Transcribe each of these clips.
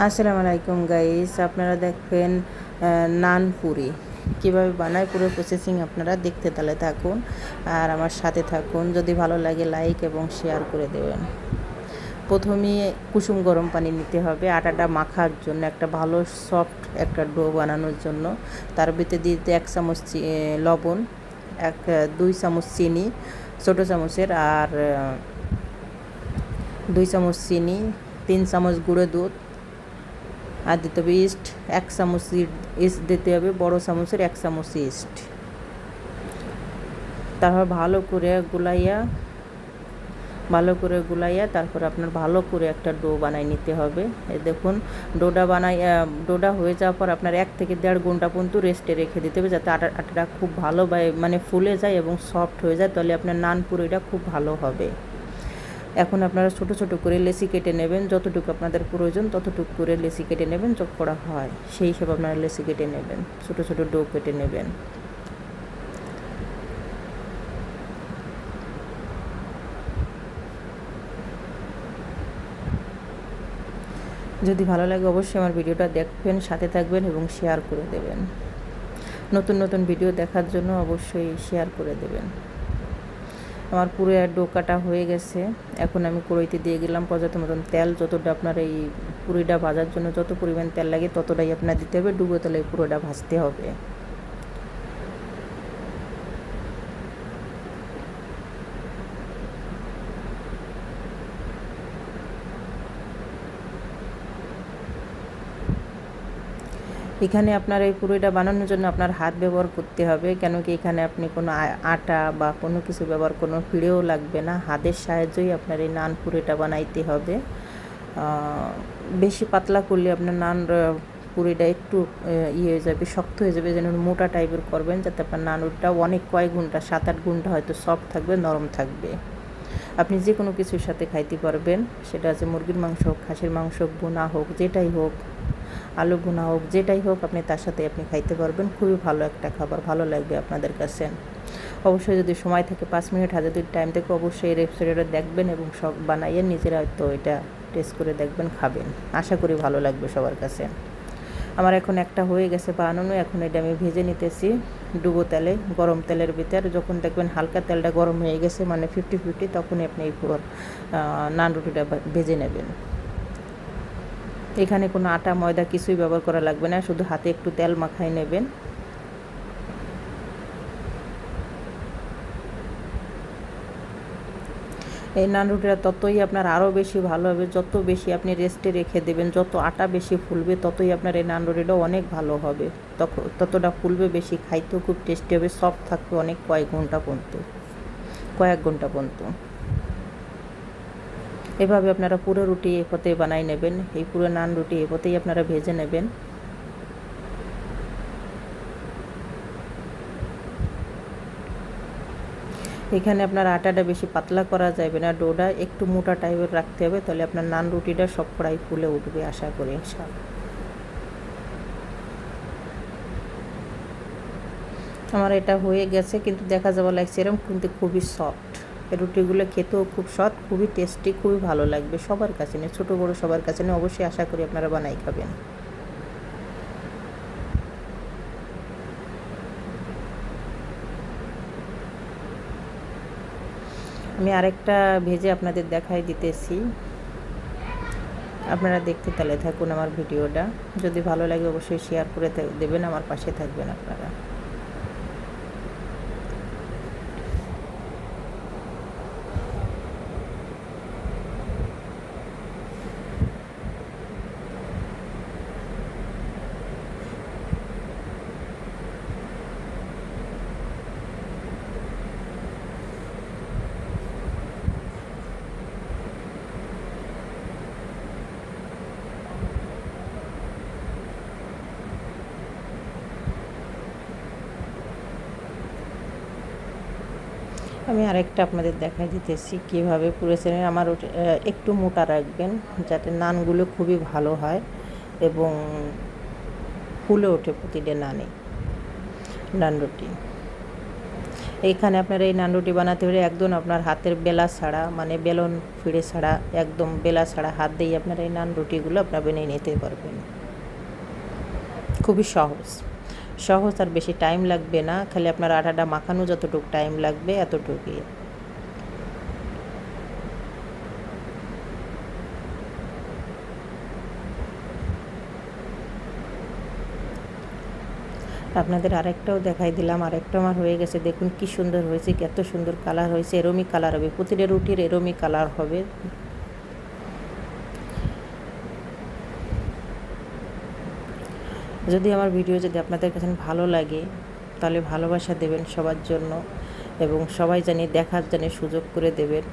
আসসালামু আলাইকুম গাইস আপনারা দেখবেন নান পুরি কীভাবে বানায়, পুরো প্রসেসিং আপনারা দেখতে তাহলে থাকুন আর আমার সাথে থাকুন। যদি ভালো লাগে লাইক এবং শেয়ার করে দেবেন। প্রথমে কুসুম গরম পানি নিতে হবে। আটাটা মাখার জন্য একটা ভালো সফট একটা ডো বানানোর জন্য। তার ভিতরে দিতে এক চামচ লবণ, এক দুই চামচ চিনি, ছোটো চামচের আর দুই চামচ চিনি, তিন চামচ গুঁড়ো দুধ আর দিতে হবে ইস্ট, এক চামচ ইস্ট দিতে হবে, বড় চামচের এক চামচ ইস্ট। তারপর ভালো করে গুলাইয়া, ভালো করে গুলাইয়া তারপর আপনার ভালো করে একটা ডো বানাই নিতে হবে। এই দেখুন ডোডা বানাই ডোডা হয়ে যাওয়ার পর আপনার এক থেকে দেড় ঘণ্টা পর্যন্ত রেস্টে রেখে দিতে হবে যাতে আটা আটাটা খুব ভালো মানে ফুলে যায় এবং সফট হয়ে যায়, তাহলে আপনার নান পুরিটা খুব ভালো হবে। এখন আপনারা ছোট ছোট করে লেসি কেটে নেবেন, যতটুকু আপনাদের প্রয়োজন ততটুকু করে লেসি কেটে নেবেন চপ করা হয় সেই হিসেবে আপনারা লেসি কেটে নেবেন, ছোট ছোট ডো কেটে নেবেন। যদি ভালো লাগে অবশ্যই আমার ভিডিওটা দেখবেন, সাথে থাকবেন এবং শেয়ার করে দেবেন। নতুন নতুন ভিডিও দেখার জন্য অবশ্যই শেয়ার করে দেবেন। আমার পুরো ডোকাটা হয়ে গেছে। এখন আমি কড়াইতে দিয়ে গেলাম পর্যাপ্ত মতন তেল। যতটা আপনার এই পুরিটা ভাজার জন্য যত পরিমাণ তেল লাগে ততটাই আপনার দিতে হবে। ডুবো তেলে পুরোটা ভাজতে হবে। এখানে আপনার এই পুরোটা বানানোর জন্য আপনার হাত ব্যবহার করতে হবে। কেন কি এখানে আপনি কোনো আটা বা কোনো কিছু ব্যবহার, কোনো পিড়েও লাগবে না। হাতের সাহায্যেই আপনার এই নান পুরিটা বানাইতে হবে। বেশি পাতলা করলে আপনার নান পুরিটা একটু ইয়ে হয়ে যাবে, শক্ত হয়ে যাবে, যেন মোটা টাইপের করবেন, যাতে আপনার নানুরটা অনেক কয়েক ঘণ্টা সাত আট ঘণ্টা হয়তো সফট থাকবে, নরম থাকবে। আপনি যে কোনো কিছুর সাথে খাইতে পারবেন। সেটা আছে মুরগির মাংস হোক, খাসির মাংস হোক, বোনা হোক, যেটাই হোক। আলু গুনা হোক, যেটাই হোক আপনি তার সাথে আপনি খাইতে পারবেন। খুবই ভালো একটা খাবার, ভালো লাগবে আপনাদের কাছে। অবশ্যই যদি সময় থাকে, পাঁচ মিনিট যদি টাইম থেকে অবশ্যই এই রেস্টুরেন্টে দেখবেন এবং সব বানাইয়ে নিজেরা হয়তো এটা টেস্ট করে দেখবেন, খাবেন। আশা করি ভালো লাগবে সবার কাছে। আমার এখন একটা হয়ে গেছে বানানো, এখন এটা আমি ভেজে নিতেছি ডুবো তেলে, গরম তেলের ভিতরে। যখন দেখবেন হালকা তেলটা গরম হয়ে গেছে মানে ফিফটি ফিফটি তখনই আপনি এই পুরো নান রুটিটা ভেজে নেবেন। এখানে কোনো আটা, ময়দা কিছুই ব্যবহার করা লাগবে না, শুধু হাতে একটু তেল মাখাই নেবেন। এই নান রুটিটা ততই আপনার আরও বেশি ভালো হবে, যত বেশি আপনি রেস্টে রেখে দেবেন, যত আটা বেশি ফুলবে, ততই আপনার এই নান রুটিটা অনেক ভালো হবে। তখন ততটা ফুলবে বেশি, খাইতেও খুব টেস্টি হবে সফট থাকবে অনেক কয়েক ঘণ্টা পর্যন্ত, কয়েক ঘণ্টা পর্যন্ত। এভাবে আপনারা পুরো রুটি এ পথে বানাই নেবেন। এই পুরো নান রুটি এ পথেই আপনারা ভেজে নেবেন। এখানে আপনার আটাটা বেশি পাতলা করা যাবে না, ডোটা একটু মোটা টাইপের রাখতে হবে, তাহলে আপনার নান রুটিটা সব কড়াই ফুলে উঠবে আশা করি, ইনশাআল্লাহ। আমার এটা হয়ে গেছে, কিন্তু দেখা যাওয়া লাগছে এরকম কিন্তু খুবই সফট রুটিগুলো খেতেও খুব সৎ, খুবই টেস্টি খুবই ভালো লাগবে সবার কাছে নিয়ে, ছোটো বড়ো সবার কাছে নিয়ে অবশ্যই আশা করি আপনারা বানাই খাবেন। আমি আরেকটা ভেজে আপনাদের দেখাই দিতেছি। আপনারা দেখতে তাহলে থাকুন আমার ভিডিওটা। যদি ভালো লাগে অবশ্যই শেয়ার করে দেবেন, আমার পাশে থাকবেন আপনারা। আমি আরেকটা আপনাদের দেখাই দিতেছি কীভাবে পুরেছেন আমার একটু মোটা রাখবেন যাতে নানগুলো খুবই ভালো হয় এবং ফুলে ওঠে প্রতিটা নানে, নান রুটি। এইখানে আপনার এই নান রুটি বানাতে হলে একদম আপনার হাতের বেলা ছাড়া মানে বেলন ফিরে ছাড়া, একদম বেলা ছাড়া হাত দিয়ে আপনার এই নান রুটিগুলো আপনার বানিয়ে নিতে পারবেন। খুবই সহজ। সহজ আর বেশি টাইম লাগবে না, খালি আপনার আটাটা মাখানো যতটুকু টাইম লাগবে এতটুকুই। আপনাদের আরেকটাও দেখাই দিলাম, আরেকটা আমার হয়ে গেছে, দেখুন কি সুন্দর হয়েছে কত সুন্দর কালার হয়েছে, এরমই কালার হবে, প্রতিটা রুটির এরমই কালার হবে। যদি আমার ভিডিও যদি আপনাদের কাছে ভালো লাগে, তাহলে ভালোবাসা দেবেন সবার জন্য এবং সবাই জানি দেখার জানি সুযোগ করে দেবেন।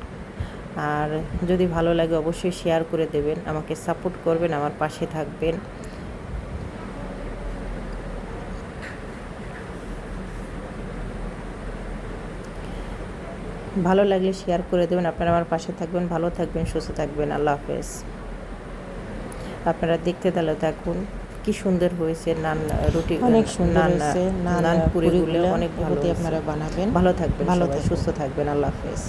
আর যদি ভালো লাগে অবশ্যই শেয়ার করে দেবেন, আমাকে সাপোর্ট করবেন, আমার পাশে থাকবেন। ভালো লাগলে শেয়ার করে দেবেন, আপনারা আমার পাশে থাকবেন, ভালো থাকবেন, সুস্থ থাকবেন, আল্লাহ হাফেজ। আপনারা দেখতে তাহলে থাকুন। কি সুন্দর হয়েছে নান রুটি অনেক সুন্দর হয়েছে নান পুরিগুলো অনেক ভালো আপনারা বানাবেন। ভালো থাকবেন ভালো ভালো সুস্থ থাকবেন আল্লাহ হাফেজ।